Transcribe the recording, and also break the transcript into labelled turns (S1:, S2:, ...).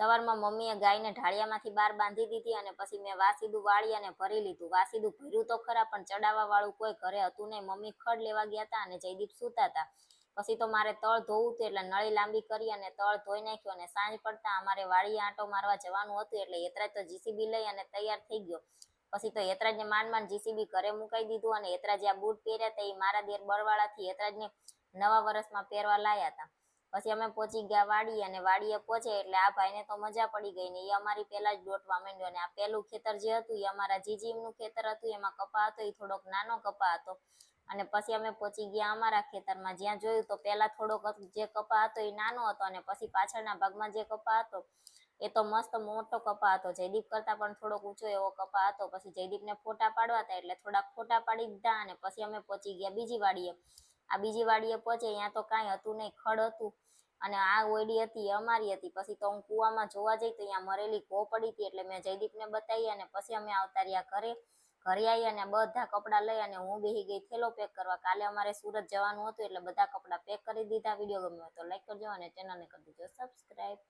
S1: સવારમાં મમ્મીએ ગાયને ઢાળિયામાંથી બહાર બાંધી દીધી અને પછી મેં વાસીદું વાળી અને ભરી લીધું. વાસીદું ભર્યું તો ખરા, પણ ચડાવવા વાળું કોઈ ઘરે હતું નહીં. મમ્મી ખડ લેવા ગયા હતા અને જયદીપ સૂતા હતા. પછી તો મારે તળ ધોવું હતું એટલે નળી લાંબી કરી અને તળ ધોઈ નાખ્યું અને સાંજ પડતા અમારે વાળી આંટો મારવા જવાનું હતું એટલે યતરાજ તો જીસીબી લઈ અને તૈયાર થઈ ગયો. પછી તો યતરાજને માંડ માંડ જીસીબી ઘરે મુકાઈ દીધું અને યતરાજે આ બૂટ પહેર્યા તે મારા દેર બળવાળાથી યતરાજને નવા વર્ષમાં પહેરવા લાયા હતા. પછી અમે પહોંચી ગયા વાડી અને વાડીએ પહોંચે એટલે આ ભાઈને તો મજા પડી ગઈ ને એ અમારી પહેલા જ દોટવા માંડ્યો અને આ પહેલું ખેતર જે હતું એ અમારા જીજીમનું ખેતર હતું, એમાં કપા હતો એ થોડોક નાનો કપા હતો. અને પછી અમે પહોંચી ગયા અમારા ખેતરમાં, જ્યાં જોયું તો પહેલા થોડોક જે કપા હતો એ નાનો હતો અને પછી પાછળના ભાગમાં જે કપા હતો, એ તો મસ્ત મોટો કપા હતો. જયદીપ કરતા પણ થોડોક ઊંચો એવો કપા હતો. પછી જયદીપને ફોટા પાડવા હતા એટલે થોડાક ફોટા પાડી દીધા અને પછી અમે પહોંચી ગયા બીજી વાડીએ. આ બીજી વાડીએ પહોંચે ત્યાં તો કાંઈ હતું નહીં, ખડ હતું. અને આ ઓયડી હતી અમારી હતી. પછી તો હું કૂવામાં જોવા જઈ તો ત્યાં મરેલી ઘો પડી હતી, એટલે મેં જયદીપને બતાવી અને પછી અમે આવતા રહ્યા ઘરે. ઘરે આવી અને બધા કપડાં લઈ અને હું બેસી ગઈ થેલો પેક કરવા. કાલે અમારે સુરત જવાનું હતું, એટલે બધા કપડાં પેક કરી દીધા. વીડિયો ગમ્યો તો લાઈક કરજો અને ચેનલને કરી દેજો. સબસ્ક્રાઈબ